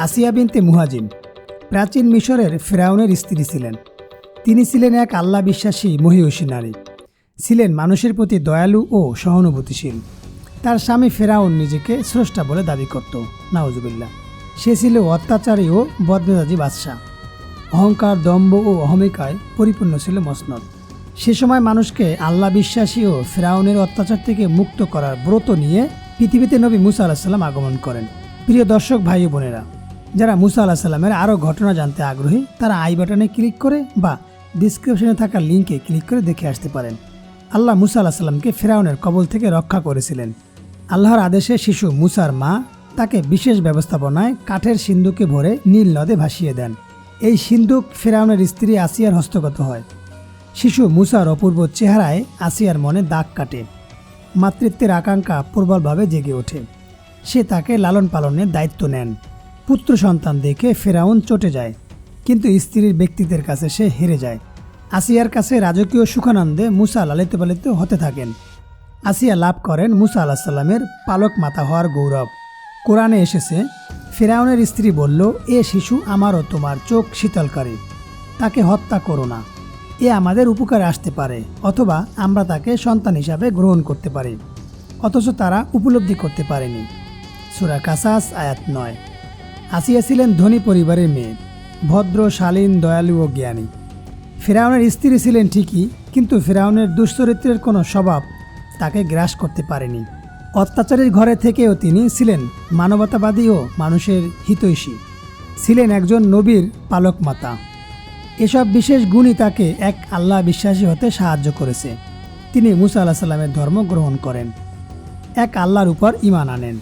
আসিয়া বিনতে মুহাজিম প্রাচীন মিশরের ফেরাউনের স্ত্রী ছিলেন। তিনি ছিলেন এক আল্লাহ বিশ্বাসী মহিষী নারী। ছিলেন মানুষের প্রতি দয়ালু ও সহানুভূতিশীল। তার স্বামী ফেরাউন নিজেকে স্রষ্টা বলে দাবি করত। নাউজুবিল্লা সে ছিল অত্যাচারী ও বদমেজাজি বাদশাহ। অহংকার, দম্ভ ও অহমিকায় পরিপূর্ণ ছিল মসনদ। সে সময় মানুষকে আল্লাহ বিশ্বাসী ও ফেরাউনের অত্যাচার থেকে মুক্ত করার ব্রত নিয়ে পৃথিবীতে নবী মুসা আলাহিসাল্লাম আগমন করেন। প্রিয় দর্শক, ভাই বোনেরা যারা মুসা আল্লাহ সাল্লামের আরও ঘটনা জানতে আগ্রহী, তারা আই বাটনে ক্লিক করে বা ডিসক্রিপশনে থাকা লিঙ্কে ক্লিক করে দেখে আসতে পারেন। আল্লাহ মুসা আল্লাহ সাল্লামকে ফেরাউনের কবল থেকে রক্ষা করেছিলেন। আল্লাহর আদেশে শিশু মুসার মা তাকে বিশেষ ব্যবস্থাপনায় কাঠের সিন্ধুকে ভরে নীল নদে ভাসিয়ে দেন। এই সিন্ধুক ফেরাউনের স্ত্রী আসিয়ার হস্তগত হয়। শিশু মুসার অপূর্ব চেহারায় আসিয়ার মনে দাগ কাটে। মাতৃত্বের আকাঙ্ক্ষা প্রবলভাবে জেগে ওঠে। সে তাকে লালন পালনের দায়িত্ব নেন। পুত্র সন্তান দেখে ফেরাউন চটে যায়, কিন্তু স্ত্রীর ব্যক্তিদের কাছে সে হেরে যায়। আসিয়ার কাছে রাজকীয় সুখানন্দে মুসা লালিত পালিত হতে থাকেন। আসিয়া লাভ করেন মুসা আল্লাহ সাল্লামের পালক মাতা হওয়ার গৌরব। কোরআনে এসেছে, ফেরাউনের স্ত্রী বলল, এ শিশু আমারও তোমার চোখ শীতলকারী তাকে হত্যা করো না। এ আমাদের উপকারে আসতে পারে, অথবা আমরা তাকে সন্তান হিসাবে গ্রহণ করতে পারি। অথচ তারা উপলব্ধি করতে পারেনি। সুরা কাসাস আয়াত নয়। আসিয়া ছিলেন ধনী পরিবারের মেয়ে, ভদ্র, শালীন, দয়ালু ও জ্ঞানী। ফেরাউনের স্ত্রী ছিলেন ঠিকই, কিন্তু ফেরাউনের দুশ্চরিত্রের কোনো স্বভাব তাকে গ্রাস করতে পারেনি। অত্যাচারীর ঘরে থেকেও তিনি ছিলেন মানবতাবাদী ও মানুষের হিতৈষী। ছিলেন একজন নবীর পালক মাতা এসব বিশেষ গুণই তাকে এক আল্লাহ বিশ্বাসী হতে সাহায্য করেছে। তিনি মুসা আল্লাহ সাল্লামের ধর্ম গ্রহণ করেন। এক আল্লাহর উপর ইমান আনেন।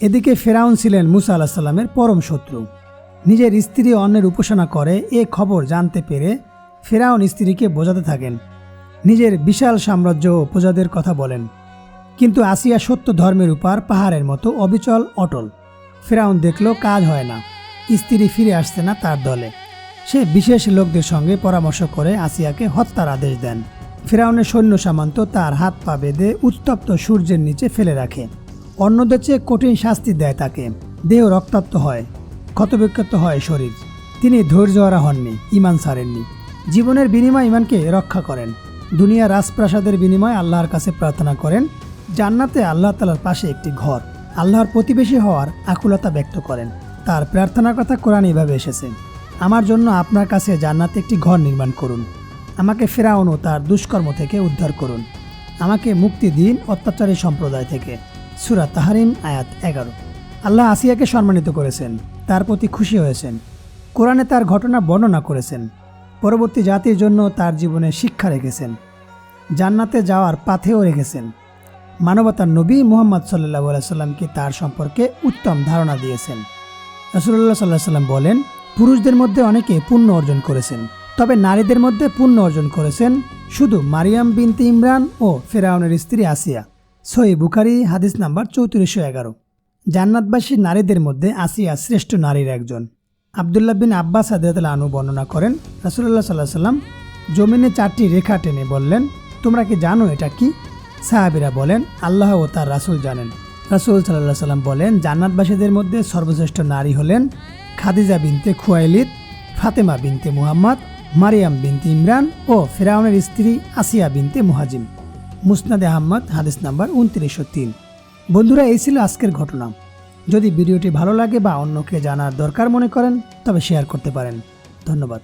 এদিকে ফেরাউন ছিলেন মুসা আল্লাহ সাল্লামের পরম শত্রু। নিজের স্ত্রী অন্যের উপাসনা করে এ খবর জানতে পেরে ফেরাউন স্ত্রীকে বোঝাতে থাকেন। নিজের বিশাল সাম্রাজ্য ও প্রজাদের কথা বলেন। কিন্তু আসিয়া সত্য ধর্মের উপর পাহাড়ের মতো অবিচল, অটল। ফেরাউন দেখল কাজ হয় না। স্ত্রী ফিরে আসছে না তার দলে। সে বিশেষ লোকদের সঙ্গে পরামর্শ করে আসিয়াকে হত্যার আদেশ দেন। ফেরাউনের সৈন্য সামন্ত তার হাত পা বেঁধে উত্তপ্ত সূর্যের নিচে ফেলে রাখে। অন্যদের চেয়ে কঠিন শাস্তি দেয় তাকে। দেহ রক্তাক্ত হয়, ক্ষতবিক্ষত হয় শরীর। তিনি ধৈর্য ধৈর্যহারা হননি ইমান ছাড়েননি। জীবনের বিনিময় ইমানকে রক্ষা করেন। দুনিয়া রাজপ্রাসাদের বিনিময়ে আল্লাহর কাছে প্রার্থনা করেন, জান্নাতে আল্লাহ তালার পাশে একটি ঘর। আল্লাহর প্রতিবেশী হওয়ার আকুলতা ব্যক্ত করেন। তার প্রার্থনার কথা কোরআন এভাবে এসেছে, আমার জন্য আপনার কাছে জান্নাতে একটি ঘর নির্মাণ করুন। আমাকে ফেরাউন ও তার দুষ্কর্ম থেকে উদ্ধার করুন। আমাকে মুক্তি দিন অত্যাচারী সম্প্রদায় থেকে। সুরা তাহারিম, আয়াত এগারো। আল্লাহ আসিয়াকে সম্মানিত করেছেন, তার প্রতি খুশি হয়েছেন। কোরআনে তার ঘটনা বর্ণনা করেছেন। পরবর্তী জাতির জন্য তার জীবনে শিক্ষা রেখেছেন। জান্নাতে যাওয়ার পাথেও রেখেছেন। মানবতার নবী মোহাম্মদ সাল্লাহ সাল্লামকে তার সম্পর্কে উত্তম ধারণা দিয়েছেন। রসুল্লাহ সাল্লাহ সাল্লাম বলেন, পুরুষদের মধ্যে অনেকে পুণ্য অর্জন করেছেন, তবে নারীদের মধ্যে পুণ্য অর্জন করেছেন শুধু মারিয়াম বিনতে ইমরান ও ফেরাউনের স্ত্রী আসিয়া। সই বুখারি, হাদিস নাম্বার চৌত্রিশশো এগারো। জান্নাতবাসী নারীদের মধ্যে আসিয়া শ্রেষ্ঠ নারীর একজন। আবদুল্লাহ বিন আব্বাস আদাত আনু বর্ণনা করেন রাসুল্লাহ সাল্লাহ সাল্লাম জমিনে চারটি রেখা টেনে বললেন, তোমরা কি জানো এটা কি? সাহাবিরা বলেন, আল্লাহ ও তার রাসুল জানেন। রাসুল সাল্লাহ সাল্লাম বলেন, জান্নাতবাসীদের মধ্যে সর্বশ্রেষ্ঠ নারী হলেন খাদিজা বিনতে খুয়াইলিদ, ফাতেমা বিনতে মুহাম্মদ, মারিয়াম বিনতে ইমরান ও ফেরাউনের স্ত্রী আসিয়া বিনতে মুহাজিম। মুসনাদে আহমদ, হাদিস নাম্বার উনত্রিশশো তিন। বন্ধুরা, এই ছিল আজকের ঘটনা। যদি ভিডিওটি ভালো লাগে বা অন্যকে জানার দরকার মনে করেন, তবে শেয়ার করতে পারেন। ধন্যবাদ।